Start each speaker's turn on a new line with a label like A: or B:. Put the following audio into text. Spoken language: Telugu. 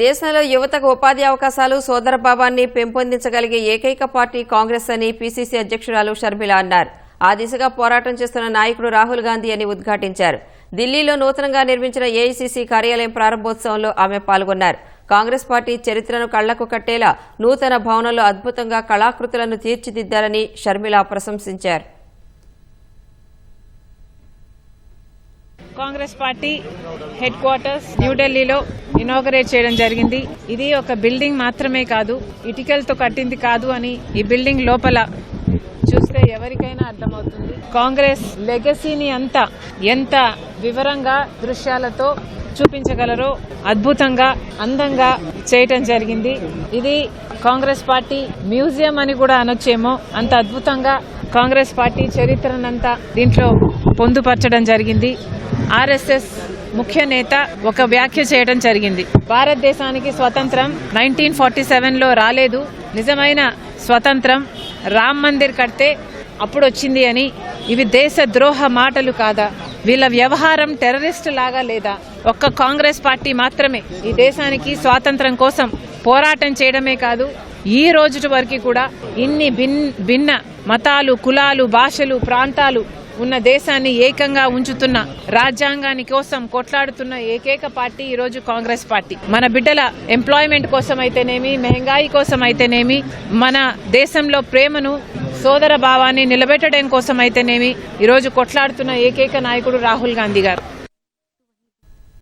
A: దేశంలో యువతకు ఉపాధి అవకాశాలు సోదరభావాన్ని పెంపొందించగలిగే ఏకైక పార్టీ కాంగ్రెస్ అని పీసీసీ అధ్యక్షురాలు షర్మిల అన్నారు. ఆ దిశగా పోరాటం చేస్తున్న నాయకుడు రాహుల్ గాంధీ అని ఉద్ఘాటించారు. ఢిల్లీలో నూతనంగా నిర్మించిన ఏఐసీసీ కార్యాలయం ప్రారంభోత్సవంలో ఆమె పాల్గొన్నారు. కాంగ్రెస్ పార్టీ చరిత్రను కళ్ళకు కట్టేలా నూతన భవనంలో అద్భుతంగా కళాకృతులను తీర్చిదిద్దారని షర్మిల ప్రశంసించారు.
B: కాంగ్రెస్ పార్టీ హెడ్ క్వార్టర్స్ న్యూఢిల్లీలో ఇనాగరేట్ చేయడం జరిగింది. ఇది ఒక బిల్డింగ్ మాత్రమే కాదు ఇటుకలతో కట్టింది కాదు అని ఈ బిల్డింగ్ లోపల చూస్తే ఎవరికైనా అర్థమవుతుంది. కాంగ్రెస్ లెగసీని అంతా ఎంత వివరంగా దృశ్యాలతో చూపించగలరో అద్భుతంగా అందంగా చేయటం జరిగింది. ఇది కాంగ్రెస్ పార్టీ మ్యూజియం అని కూడా అనొచ్చేమో అంత అద్భుతంగా కాంగ్రెస్ పార్టీ చరిత్రనంతా దీంట్లో పొందుపరచడం జరిగింది. ఆర్ఎస్ఎస్ ముఖ్య నేత ఒక వ్యాఖ్య చేయడం జరిగింది. భారతదేశానికి స్వతంత్రం నైన్టీన్ ఫార్టీ సెవెన్లో రాలేదు. నిజమైన స్వతంత్రం రామ్ మందిర్ కడితే అప్పుడు వచ్చింది అని ఇవి దేశ ద్రోహ మాటలు కాదా? వీళ్ళ వ్యవహారం టెర్రరిస్ట్ లాగా లేదా? ఒక్క కాంగ్రెస్ పార్టీ మాత్రమే ఈ దేశానికి స్వాతంత్రం కోసం పోరాటం చేయడమే కాదు ఈ రోజు వరకు కూడా ఇన్ని భిన్ భిన్న మతాలు కులాలు భాషలు ప్రాంతాలు ఉన్న దేశాన్ని ఏకంగా ఉంచుతున్న రాజ్యాంగాని కోసం కొట్లాడుతున్న ఏకైక పార్టీ ఈ రోజు కాంగ్రెస్ పార్టీ. మన బిడ్డల ఎంప్లాయ్మెంట్ కోసం అయితేనేమి మెహంగాయి కోసం అయితేనేమి మన దేశంలో ప్రేమను సోదర భావాన్ని నిలబెట్టడం కోసం అయితేనేమి ఈరోజు కొట్లాడుతున్న ఏకైక నాయకుడు రాహుల్ గాంధీ గారు.